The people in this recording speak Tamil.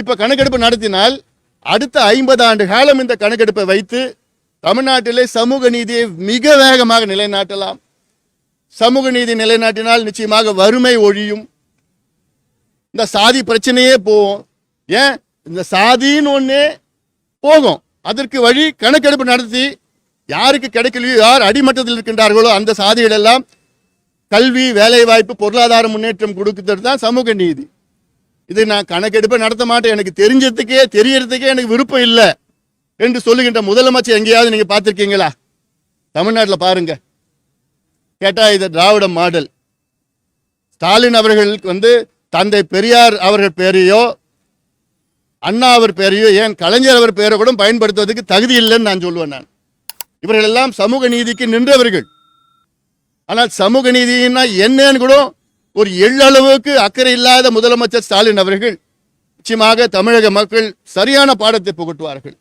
இப்போ கணக்கெடுப்பு நடத்தினால் அடுத்த ஐம்பது ஆண்டு காலம் இந்த கணக்கெடுப்பை வைத்து தமிழ்நாட்டிலே சமூக நீதியை மிக வேகமாக நிலைநாட்டலாம். சமூக நீதி நிலைநாட்டினால் நிச்சயமாக வறுமை ஒழியும். இந்த சாதி பிரச்சனையே போகும். ஏன்? இந்த சாதின்னு ஒன்றே போகும். அதற்கு வழி கணக்கெடுப்பு நடத்தி யாருக்கு கிடைக்கலையோ யார் அடிமட்டத்தில் இருக்கின்றார்களோ அந்த சாதிகளெல்லாம் கல்வி வேலைவாய்ப்பு பொருளாதார முன்னேற்றம் கொடுக்கிறது தான் சமூக நீதி. இது நான் கணக்கெடுப்பை நடத்த மாட்டேன். எனக்கு தெரிஞ்சதுக்கே தெரியறதுக்கே எனக்கு விருப்பம் இல்லை என்று சொல்லுகின்ற முதலமைச்சர் எங்கேயாவது நீங்கள் பார்த்துருக்கீங்களா? தமிழ்நாட்டில் பாருங்க. கேட்டால் இது திராவிட மாடல். ஸ்டாலின் அவர்களுக்கு வந்து தந்தை பெரியார் அவர்கள் பேரையோ அண்ணா அவர் பேரையோ ஏன் கலைஞர் அவர் பேரை கூட பயன்படுத்துவதற்கு தகுதி இல்லைன்னு நான் சொல்லுவேன் நான். இவர்கள் எல்லாம் சமூக நீதிக்கு நின்றவர்கள். ஆனால் சமூக நீதினா என்னன்னு கூட ஒரு எள்ளளவுக்கு அக்கறை இல்லாத முதலமைச்சர் ஸ்டாலின் அவர்கள் நிச்சயமாக தமிழக மக்கள் சரியான பாடத்தை புகட்டுவார்கள்.